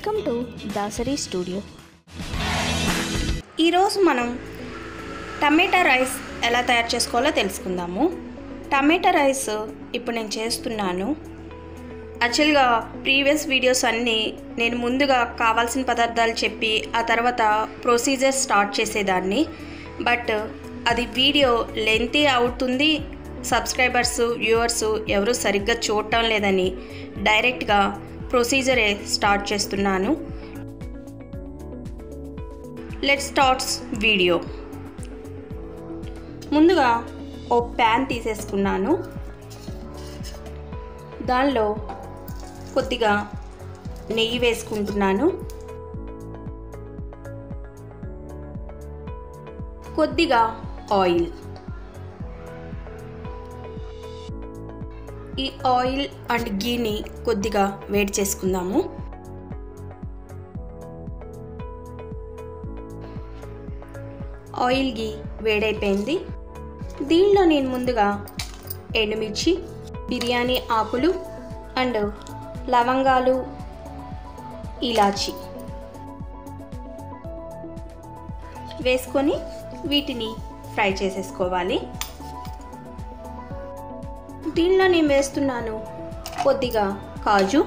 Welcome to Dasari studio. ఈరోజు మనం టమాటా rice ఎలా తయారు చేసుకోవాలో తెలుసుకుందాము. టమాటా రైస్ ఇప్పుడు నేను చేస్తున్నాను. యాక్చువల్గా ప్రీవియస్ వీడియోస్ అన్నీ నేను ముందుగా కావాల్సిన పదార్థాలు చెప్పి ఆ తర్వాత ప్రొసీజర్ స్టార్ట్ చేసేదాన్ని. బట్ అది వీడియో లెంతీ అవుతుంది. సబ్స్క్రైబర్స్ వ్యూవర్స్ ఎవరు సరిగ్గా చూడటం లేదని డైరెక్ట్గా ప్రొసీజరే స్టార్ట్ చేస్తున్నాను. లెట్ స్టార్ట్స్ వీడియో ముందుగా ఓ ప్యాన్ తీసేసుకున్నాను. దానిలో కొద్దిగా నెయ్యి వేసుకుంటున్నాను. కొద్దిగా ఆయిల్. ఈ ఆయిల్ అండ్ గీని కొద్దిగా వేడి చేసుకుందాము. ఆయిల్ గీ వేడైపోయింది. దీనిలో నేను ముందుగా ఎండుమిర్చి బిర్యానీ ఆకులు అండ్ లవంగాలు ఇలాచి వేసుకొని వీటిని ఫ్రై చేసేసుకోవాలి. దీనిలో నేను వేస్తున్నాను. కొద్దిగా కాజు.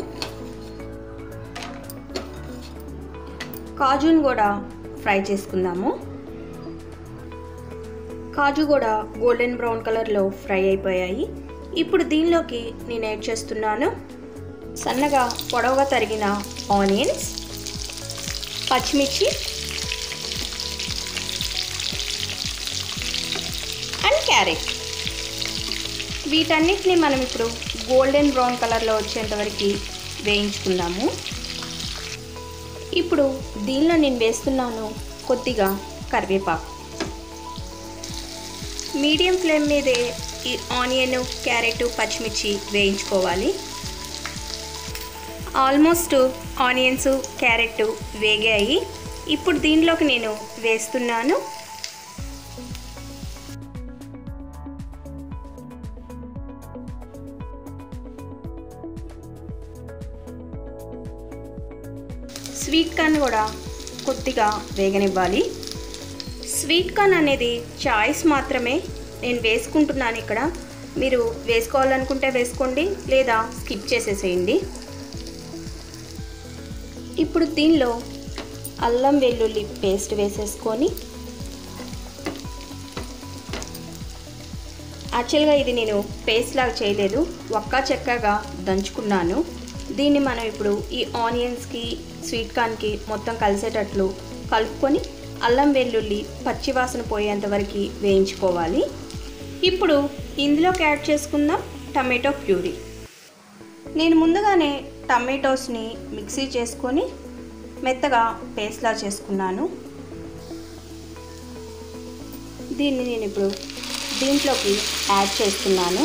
కాజును కూడా ఫ్రై చేసుకుందాము. కాజు కూడా గోల్డెన్ బ్రౌన్ కలర్లో ఫ్రై అయిపోయాయి. ఇప్పుడు దీనిలోకి నేను యాడ్ చేస్తున్నాను సన్నగా పొడవుగా తరిగిన ఆనియన్స్ పచ్చిమిర్చి అండ్ క్యారెట్. వీటన్నిటిని మనం ఇప్పుడు గోల్డెన్ బ్రౌన్ కలర్లో వచ్చేంతవరకు వేయించుకుందాము. ఇప్పుడు దీనిలో నేను వేస్తున్నాను కొద్దిగా కరివేపాకు. మీడియం ఫ్లేమ్ మీదే ఈ ఆనియన్ క్యారెట్ పచ్చిమిర్చి వేయించుకోవాలి. ఆల్మోస్ట్ ఆనియన్స్ క్యారెట్ వేగాయి. ఇప్పుడు దీనిలోకి నేను వేస్తున్నాను స్వీట్ కార్న్ కూడా కొద్దిగా వేగనివ్వాలి. స్వీట్ కార్న్ అనేది చాయిస్ మాత్రమే నేను వేసుకుంటున్నాను ఇక్కడ. మీరు వేసుకోవాలనుకుంటే వేసుకోండి లేదా స్కిప్ చేసేసేయండి. ఇప్పుడు దీనిలో అల్లం వెల్లుల్లి పేస్ట్ వేసేసుకొని యాక్చువల్గా ఇది నేను పేస్ట్ లాగా చేయలేదు ఒక్క చెక్కగా దంచుకున్నాను. దీన్ని మనం ఇప్పుడు ఈ ఆనియన్స్కి స్వీట్ కార్న్కి మొత్తం కలిసేటట్లు కలుపుకొని అల్లం వెల్లుల్లి పచ్చివాసన పోయేంత వరకు వేయించుకోవాలి. ఇప్పుడు ఇందులోకి యాడ్ చేసుకుందాం టమాటో ప్యూరీ. నేను ముందుగానే టమాటోస్ని మిక్సీ చేసుకొని మెత్తగా పేస్ట్లా చేసుకున్నాను. దీన్ని నేను ఇప్పుడు దీంట్లోకి యాడ్ చేస్తున్నాను.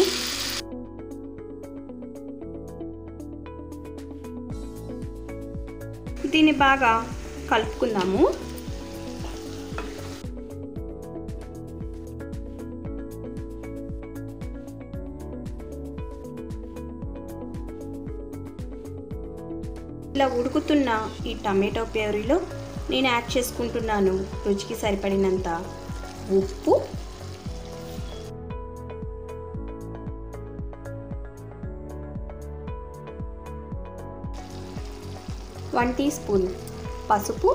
దీన్ని బాగా కలుపుకుందాము. ఇలా ఉడుకుతున్న ఈ టమాటో ప్యూరీలో నేను యాడ్ చేసుకుంటున్నాను రుచికి సరిపడినంత ఉప్పు. వన్ టీ స్పూన్ పసుపు.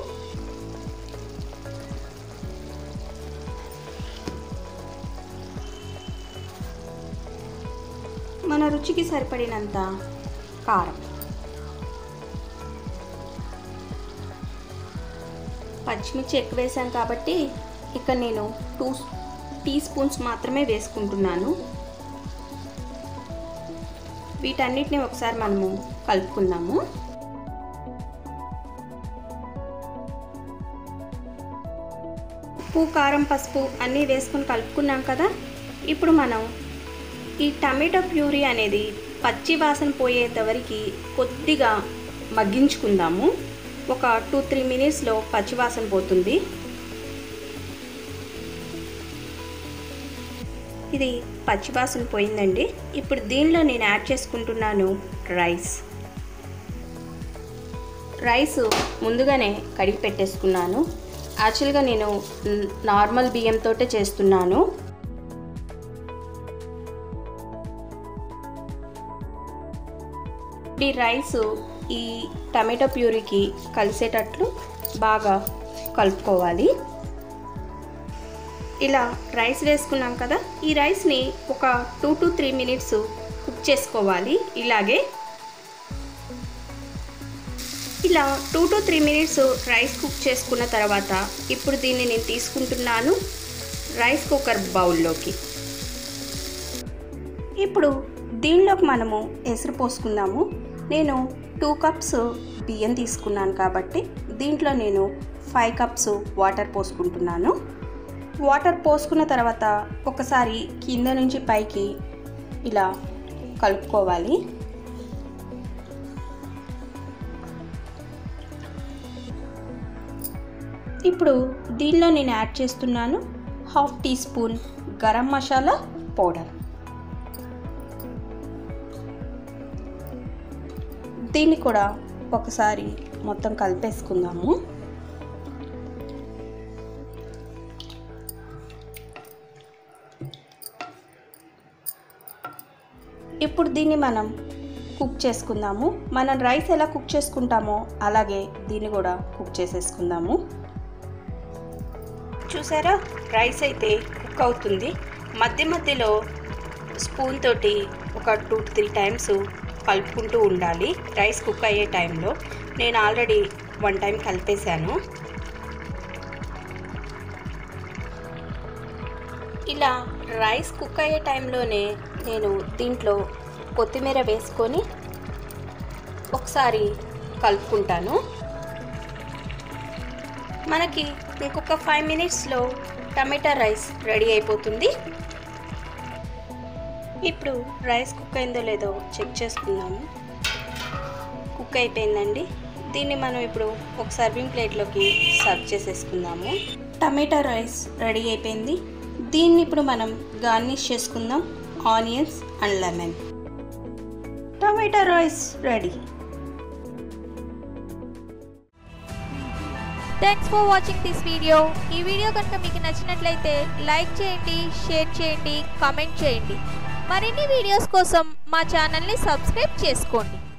మన రుచికి సరిపడినంత కారం. పచ్చిమిర్చి ఎక్కువ వేసాం కాబట్టి ఇక్కడ నేను టూ టీ స్పూన్స్ మాత్రమే వేసుకుంటున్నాను. వీటన్నిటిని ఒకసారి మనము కలుపుకుందాము. ఉప్పు కారం పసుపు అన్నీ వేసుకొని కలుపుకున్నాం కదా. ఇప్పుడు మనం ఈ టమాటో ప్యూరీ అనేది పచ్చి వాసన పోయేంతవరకు కొద్దిగా మగ్గించుకుందాము. ఒక టూ త్రీ మినిట్స్లో పచ్చివాసన పోతుంది. ఇది పచ్చివాసన పోయిందండి. ఇప్పుడు దీనిలో నేను యాడ్ చేసుకుంటున్నాను రైస్. రైస్ ముందుగానే కడిగి పెట్టేసుకున్నాను. యాక్చువల్గా నేను నార్మల్ బియ్యంతో చేస్తున్నాను. ఈ రైస్ ఈ టమాటో ప్యూరీకి కలిసేటట్లు బాగా కలుపుకోవాలి. ఇలా రైస్ వేసుకున్నాం కదా ఈ రైస్ని ఒక two to three minutes cook చేసుకోవాలి. ఇలాగే ఇలా two to three minutes rice cook చేసుకున్న తర్వాత ఇప్పుడు దీన్ని నేను తీసుకుంటున్నాను రైస్ కుక్కర్ బౌల్లోకి ఇప్పుడు దీనిలోకి మనము ఎసురు పోసుకుందాము. నేను టూ కప్స్ బియ్యం తీసుకున్నాను కాబట్టి దీంట్లో నేను ఫైవ్ కప్స్ వాటర్ పోసుకుంటున్నాను. వాటర్ పోసుకున్న తర్వాత ఒకసారి కింద నుంచి పైకి ఇలా కలుపుకోవాలి. ఇప్పుడు దీనిలో నేను యాడ్ చేస్తున్నాను half teaspoon garam masala powder. దీన్ని కూడా ఒకసారి మొత్తం కలిపేసుకుందాము. ఇప్పుడు దీన్ని మనం కుక్ చేసుకుందాము. మనం రైస్ ఎలా కుక్ చేసుకుంటామో అలాగే దీన్ని కూడా కుక్ చేసేసుకుందాము. చూసారా? రైస్ అయితే కుక్ అవుతుంది. మధ్య మధ్యలో స్పూన్ తోటి ఒక టూ త్రీ టైమ్స్ కలుపుకుంటూ ఉండాలి. రైస్ కుక్ అయ్యే టైంలో. నేను ఆల్రెడీ వన్ టైం కలిపేశాను. ఇలా రైస్ కుక్ అయ్యే టైంలోనే నేను దీంట్లో కొత్తిమీర వేసుకొని ఒకసారి కలుపుకుంటాను. మనకి ఇంకొక ఫైవ్ మినిట్స్లో టమాటా రైస్ రెడీ అయిపోతుంది. ఇప్పుడు రైస్ కుక్ అయిందో లేదో చెక్ చేసుకుందాము. కుక్ అయిపోయిందండి. దీన్ని మనం ఇప్పుడు ఒక సర్వింగ్ ప్లేట్లోకి సర్వ్ చేసేసుకుందాము. టమాటా రైస్ రెడీ అయిపోయింది. దీన్ని ఇప్పుడు మనం గార్నిష్ చేసుకుందాం. Onions and lemon tomato rice ready. Thanks for watching this video ఈ వీడియో కనుక మీకు నచ్చినట్లయితే లైక్ చేయండి షేర్ చేయండి కామెంట్ చేయండి. మరిన్ని వీడియోస్ కోసం మా ఛానల్ని సబ్స్క్రైబ్ చేసుకోండి.